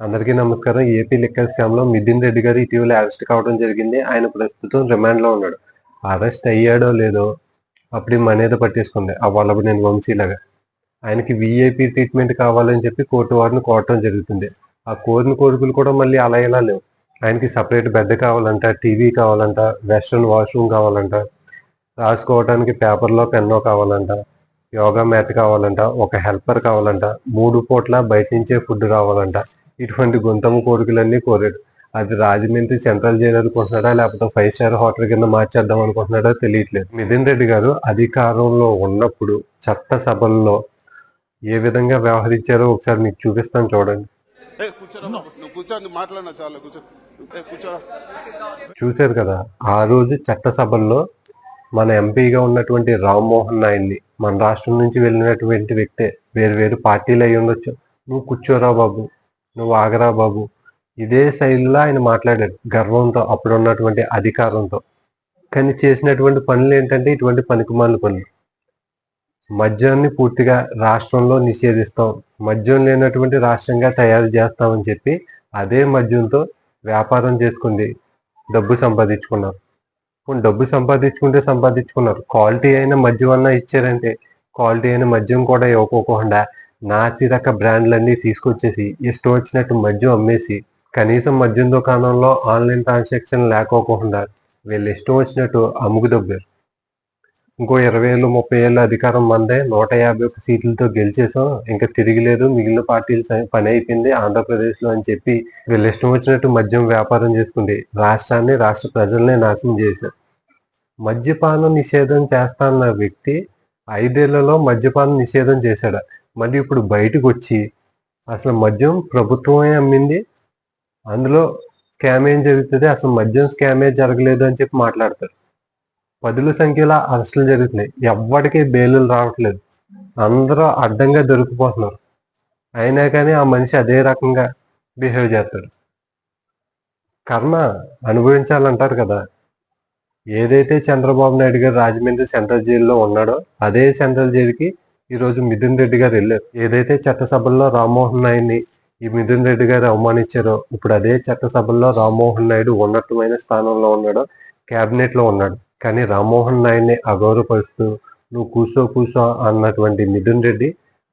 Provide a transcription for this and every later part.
అందరికీ నమస్కారం. AP liquor స్కామ్లో మిథిన్ రెడ్డి గారు ఇటీవల అరెస్ట్ కావడం జరిగింది. ఆయన ప్రస్తుతం రిమాండ్లో ఉన్నాడు. అరెస్ట్ అయ్యాడో లేదో అప్పుడు మన ఏదో పట్టేసుకుంది. ఆ వల్లభనేని వంశీలాగా. ఆయనకి విఐపి ట్రీట్మెంట్ కావాలని చెప్పి కోర్టు వారిని కోరటం జరుగుతుంది. ఆ కోరిన కోరికలు కూడా మళ్ళీ అలా ఇలా లేవు. ఆయనకి సపరేట్ బెడ్ కావాలంట టీవీ కావాలంట వెస్ట్రన్ వాష్రూమ్ కావాలంట రాసుకోవడానికి పేపర్లో పెన్నో కావాలంట యోగా మ్యాట్ కావాలంట ఒక హెల్పర్ కావాలంట మూడు పూట్ల బయట నుంచే ఫుడ్ కావాలంట. ఇటువంటి గుంతము కోరికలన్నీ కోరాడు. అది రాజమండ్రి సెంట్రల్ జైలు అనుకుంటున్నాడా లేకపోతే ఫైవ్ స్టార్ హోటల్ కింద మార్చేద్దాం అనుకుంటున్నాడా తెలియట్లేదు. మిథున్ రెడ్డి గారు అధికారంలో ఉన్నప్పుడు చట్ట సభల్లో ఏ విధంగా వ్యవహరించారో ఒకసారి మీకు చూపిస్తాను చూడండి. చూశారు కదా ఆ రోజు చట్టసభల్లో మన ఎంపీగా ఉన్నటువంటి రామ్మోహన్ నాయుడిని మన రాష్ట్రం నుంచి వెళ్ళినటువంటి వ్యక్తే వేరు వేరు పార్టీలు అయి ఉండొచ్చు నువ్వు కూర్చోరా బాబు. నువ్వు ఆగరా బాబు. ఇదే శైలిలో ఆయన మాట్లాడాడు గర్వంతో అప్పుడు ఉన్నటువంటి అధికారంతో. కానీ చేసినటువంటి పనులు ఏంటంటే ఇటువంటి పనికిమాల పనులు. మద్యాన్ని పూర్తిగా రాష్ట్రంలో నిషేధిస్తాం. మద్యం లేనటువంటి రాష్ట్రంగా తయారు చేస్తామని చెప్పి అదే మద్యంతో వ్యాపారం చేసుకుంది. డబ్బు సంపాదించుకున్నారు. కొన్ని డబ్బు సంపాదించుకుంటే సంపాదించుకున్నారు. క్వాలిటీ అయిన మద్యం అన్నా ఇచ్చారంటే క్వాలిటీ అయిన మద్యం కూడా ఇవ్వకోకుండా నాసి రక బ్రాండ్లన్నీ తీసుకొచ్చేసి ఇష్టం వచ్చినట్టు మద్యం అమ్మేసి కనీసం మద్యం దుకాణంలో ఆన్లైన్ ట్రాన్సాక్షన్ లేకోకుండా వీళ్ళు ఇష్టం వచ్చినట్టు అమ్ముకు దొబ్బారు ఇంకో ఇరవై ఏళ్ళు ముప్పై ఏళ్ళు అధికారం మందే నూట యాభై ఒక్క సీట్లతో గెలిచేసాం. ఇంకా తిరిగిలేదు మిగిలిన పార్టీలు పని అయిపోయింది ఆంధ్రప్రదేశ్లో అని చెప్పి వీళ్ళు ఇష్టం వచ్చినట్టు మద్యం వ్యాపారం చేసుకుంది. రాష్ట్రాన్ని రాష్ట్ర ప్రజల్ని నాశనం చేశారు మద్యపానం నిషేధం చేస్తా అన్న వ్యక్తి ఐదేళ్ళలో మద్యపానం నిషేధం చేశాడు? మళ్ళీ ఇప్పుడు బయటకు వచ్చి అసలు మద్యం ప్రభుత్వమే అమ్మింది. అందులో స్కామ్ ఏం జరుగుతుంది? అసలు మద్యం స్కామే జరగలేదు అని చెప్పి మాట్లాడతారు. పదుల సంఖ్యలో అరెస్టులు జరుగుతున్నాయి. ఎవ్వడికి బెయిలులు రావట్లేదు. అందరూ అడ్డంగా దొరికిపోతున్నారు. అయినా కానీ ఆ మనిషి అదే రకంగా బిహేవ్ చేస్తాడు. కర్మ అనుభవించాలంటారు కదా. ఏదైతే చంద్రబాబు నాయుడు గారు రాజమండ్రి సెంట్రల్ జైల్లో ఉన్నాడో అదే సెంట్రల్ జైలుకి ఈరోజు మిథున్ రెడ్డి గారు వెళ్ళారు. ఏదైతే చట్టసభల్లో రామ్మోహన్ నాయుడిని ఈ మిథున్ రెడ్డి గారు అవమానించారో ఇప్పుడు అదే చట్టసభల్లో రామ్మోహన్ నాయుడు ఉన్నతమైన స్థానంలో ఉన్నాడో క్యాబినెట్లో ఉన్నాడు. కానీ రామ్మోహన్ నాయుడిని అగౌరవపరుస్తూ నువ్వు కూసో కూసో అన్నటువంటి మిథున్ రెడ్డి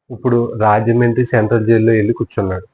ఇప్పుడు రాజమండ్రి సెంట్రల్ జైల్లో వెళ్ళి కూర్చున్నాడు.